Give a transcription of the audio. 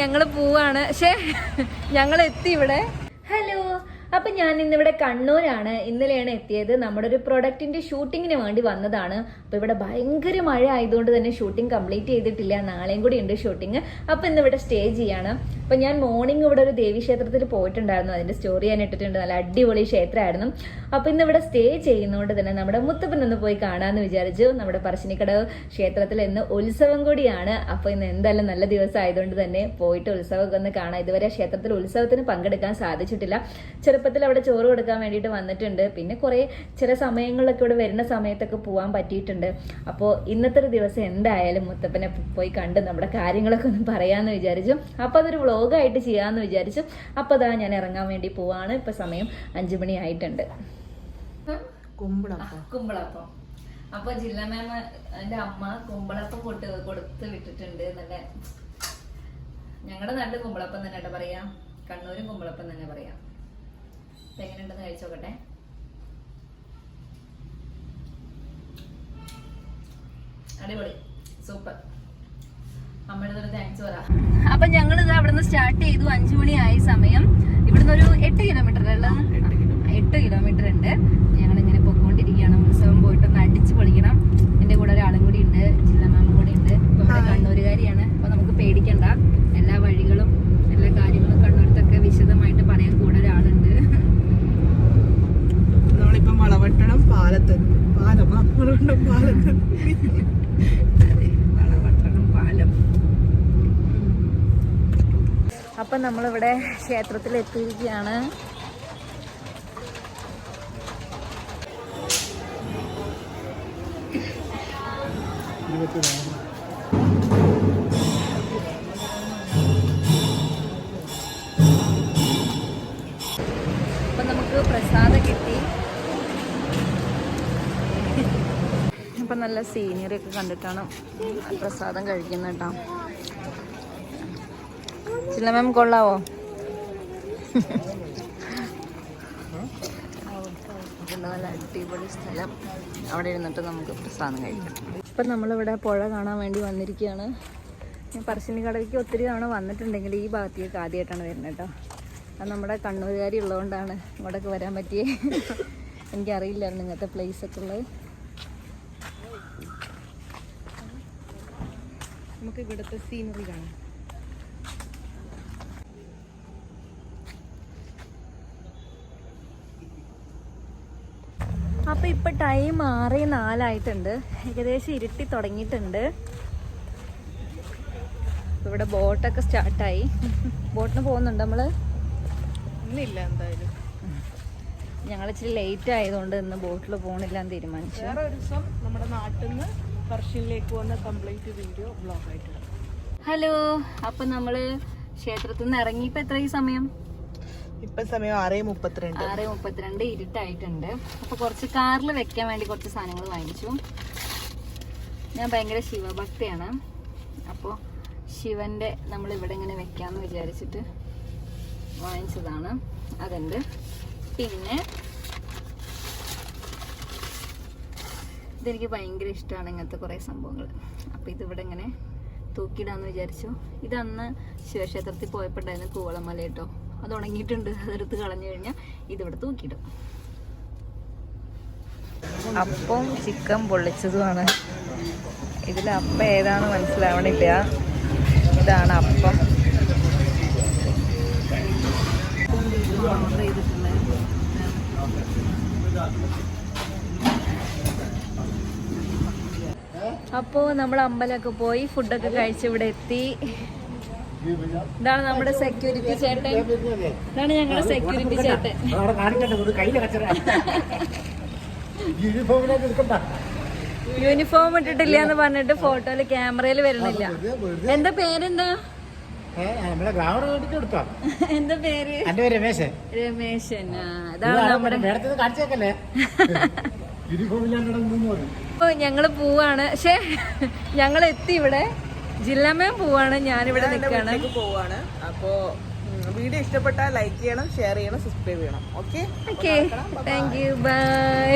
ഞങ്ങൾ പോവാണ്. പക്ഷേ ഞങ്ങൾ എത്തി ഇവിടെ. ഹലോ അപ്പൊ ഞാൻ ഇന്നിവിടെ കണ്ണൂരാണ്. ഇന്നലെയാണ് എത്തിയത്. നമ്മുടെ ഒരു പ്രൊഡക്റ്റിന്റെ ഷൂട്ടിങ്ങിന് വേണ്ടി വന്നതാണ്. അപ്പൊ ഇവിടെ ഭയങ്കര മഴ ആയതുകൊണ്ട് തന്നെ ഷൂട്ടിംഗ് കംപ്ലീറ്റ് ചെയ്തിട്ടില്ല. നാളെയും കൂടി ഉണ്ട് ഷൂട്ടിങ് അപ്പൊ ഇന്ന് ഇവിടെ സ്റ്റേ ചെയ്യാണ്. അപ്പൊ ഞാൻ മോർണിംഗ് ഇവിടെ ഒരു ദേവി ക്ഷേത്രത്തിൽ പോയിട്ടുണ്ടായിരുന്നു. അതിന്റെ സ്റ്റോറി ഞാൻ ഇട്ടിട്ടുണ്ട്. നല്ല അടിപൊളി ക്ഷേത്രമായിരുന്നു. അപ്പൊ ഇന്ന് ഇവിടെ സ്റ്റേ ചെയ്യുന്നതുകൊണ്ട് തന്നെ നമ്മുടെ മുത്തപ്പൻ ഒന്ന് പോയി കാണാമെന്ന് വിചാരിച്ചു. നമ്മുടെ പറശ്ശിനിക്കടവ് ക്ഷേത്രത്തിൽ ഇന്ന് ഉത്സവം കൂടിയാണ്. അപ്പൊ ഇന്ന് എന്തായാലും നല്ല ദിവസം ആയതുകൊണ്ട് തന്നെ പോയിട്ട് ഉത്സവമൊക്കെ ഒന്ന് കാണാം. ഇതുവരെ ക്ഷേത്രത്തിൽ ഉത്സവത്തിന് പങ്കെടുക്കാൻ സാധിച്ചിട്ടില്ല. ചെറുപ്പത്തിൽ അവിടെ ചോറ് കൊടുക്കാൻ വേണ്ടിയിട്ട് വന്നിട്ടുണ്ട്. പിന്നെ കുറേ ചില സമയങ്ങളിലൊക്കെ ഇവിടെ വരുന്ന സമയത്തൊക്കെ പോവാൻ പറ്റിയിട്ടുണ്ട്. അപ്പോൾ ഇന്നത്തെ ഒരു ദിവസം എന്തായാലും മുത്തപ്പനെ പോയി കണ്ട് നമ്മുടെ കാര്യങ്ങളൊക്കെ ഒന്ന് പറയാമെന്ന് വിചാരിച്ചു. അപ്പോൾ അതൊരു വ്ളോഗായിട്ട് ചെയ്യാമെന്ന് വിചാരിച്ചു. അപ്പോൾ അതാ ഞാൻ ഇറങ്ങാൻ വേണ്ടി പോവാണ്. ഇപ്പൊ സമയം അഞ്ചു മണി ആയിട്ടുണ്ട്. കുമ്പിളപ്പം. കുമ്പളപ്പം. അപ്പൊ ജില്ലാ മാം അമ്മ കുമ്പളപ്പം കൊട്ട് കൊടുത്ത് വിട്ടിട്ടുണ്ട് നല്ല ഞങ്ങളുടെ നാട്ടിൽ കുമ്പളപ്പം തന്നെ കേട്ടോ പറയാ. കണ്ണൂരും കുമ്പളപ്പം തന്നെ പറയാം. അപ്പൊ എങ്ങനെയുണ്ടെന്ന് കഴിച്ചോക്കട്ടെ അടിപൊളി. സൂപ്പർ. അപ്പൊ ഞങ്ങൾ ഇത് അവിടുന്ന് സ്റ്റാർട്ട് ചെയ്തു അഞ്ചു മണിയായി സമയം. ഇവിടുന്ന് ഒരു എട്ട് കിലോമീറ്റർ ഉള്ളത്? എട്ട് കിലോമീറ്റർ ഉണ്ട്. അപ്പൊ നമ്മളിവിടെ ക്ഷേത്രത്തിൽ എത്തിയിരിക്കുകയാണ് അപ്പം നമുക്ക് പ്രസാദം കിട്ടി. ഇപ്പം നല്ല സീനിയറി ഒക്കെ കണ്ടിട്ടാണ് പ്രസാദം കഴിക്കുന്നത് കേട്ടോ. ചില്ല മാം കൊള്ളാവോ? നല്ല അടിപൊളി സ്ഥലം അവിടെ ഇരുന്നിട്ട് നമുക്ക് പ്രസാദം കഴിക്കാം ഇപ്പം നമ്മളിവിടെ പുഴ കാണാൻ വേണ്ടി വന്നിരിക്കുകയാണ്. ഞാൻ പറശ്ശിനി കടയ്ക്ക് ഒത്തിരി തവണ വന്നിട്ടുണ്ടെങ്കിൽ ഈ ഭാഗത്തേക്ക് ആദ്യമായിട്ടാണ് വരുന്നത് കേട്ടോ. അത് നമ്മുടെ കണ്ണൂരുകാരി ഉള്ളതുകൊണ്ടാണ് ഇവിടേക്ക് വരാൻ പറ്റിയേ. എനിക്കറിയില്ലായിരുന്നു ഇങ്ങനത്തെ പ്ലേസ് ഒക്കെ ഉള്ളത്. നമുക്ക് ഇവിടുത്തെ സീനറി കാണാം. അപ്പൊ ഇപ്പൊ ടൈം ആറ് നാലായിട്ടുണ്ട്. ഏകദേശം ഇരുട്ടി തുടങ്ങിയിട്ടുണ്ട്. ഇവിടെ ബോട്ടൊക്കെ സ്റ്റാർട്ടായി ബോട്ടിന് പോകുന്നുണ്ട് നമ്മൾ? ഇന്നില്ല എന്തായാലും. ഞങ്ങൾ ഇച്ചിരി ലേറ്റ് ആയതുകൊണ്ട് ഇന്ന് ബോട്ടിൽ പോകണില്ല എന്ന് തീരുമാനിച്ചു. വേറെ ഒരു ദിവസം നമ്മുടെ നാട്ടിൽ നിന്ന് പറശ്ശിനിലേക്ക് വന്ന കംപ്ലീറ്റ് വീഡിയോ ബ്ലോഗ് ആയിട്ട്. ഹലോ അപ്പൊ നമ്മൾ ക്ഷേത്രത്തിൽ നിന്ന് ഇറങ്ങിയപ്പോ എത്രയും സമയം? ഇപ്പൊ സമയം ആറേ മുപ്പത്തിരണ്ട്. ആറ് മുപ്പത്തിരണ്ട് ഇരുട്ടായിട്ടുണ്ട്. അപ്പൊ കുറച്ച് കാറിൽ വെക്കാൻ വേണ്ടി കുറച്ച് സാധനങ്ങൾ വാങ്ങിച്ചു. ഞാൻ ഭയങ്കര ശിവഭക്തിയാണ്. അപ്പോൾ ശിവന്റെ നമ്മൾ ഇവിടെ ഇങ്ങനെ വെക്കാന്ന് വിചാരിച്ചിട്ട് വാങ്ങിച്ചതാണ്. അതുണ്ട്. പിന്നെ ഇതെനിക്ക് ഭയങ്കര ഇഷ്ടമാണ് ഇങ്ങനത്തെ കുറേ സംഭവങ്ങൾ. അപ്പോൾ ഇതിവിടെ ഇങ്ങനെ തൂക്കിയിടാന്ന് വിചാരിച്ചു. ഇതന്ന് ശിവക്ഷേത്രത്തിൽ പോയപ്പോണ്ടായിരുന്നു കൂവളമല കേട്ടോ. അത് ഉണങ്ങിയിട്ടുണ്ട്. അതെടുത്ത് കളഞ്ഞു കഴിഞ്ഞാൽ ഇതിവിടെ തൂക്കിയിടും. അപ്പം ചിക്കൻ പൊള്ളിച്ചതുമാണ്. ഇതിൽ അപ്പം ഏതാണ് മനസ്സിലാവണില്ല. ഇതാണ് അപ്പം. ഓർഡർ അപ്പോൾ നമ്മൾ അമ്പലമൊക്കെ പോയി ഫുഡൊക്കെ കഴിച്ച് ഇവിടെ എത്തി. ഇതാണ് നമ്മുടെ സെക്യൂരിറ്റി ചേട്ടൻ. ഇതാണ് ഞങ്ങളുടെ സെക്യൂരിറ്റി ചേട്ടൻ. യൂണിഫോം ഇട്ടിട്ടില്ല എന്ന് പറഞ്ഞിട്ട് ഫോട്ടോയിൽ ക്യാമറയിൽ വരണില്ല എന്താ പേരെന്താ? എന്താ പേര്? രമേശൻ. ഇതാണ് നമ്മുടെ ഞങ്ങൾ പോവാണ്. പക്ഷേ ഞങ്ങൾ എത്തി ഇവിടെ. ജില്ലാമേം പോവാണ് ഞാനിവിടെ ഞാൻ ഇവിടെ നിൽക്കാണ്. വീട്ടിലേക്ക് പോവാണ്. അപ്പോ വീഡിയോ ഇഷ്ടപ്പെട്ടാൽ ലൈക്ക് ചെയ്യണം ഷെയർ ചെയ്യണം സബ്സ്ക്രൈബ് ചെയ്യണം. Okay okay thank you bye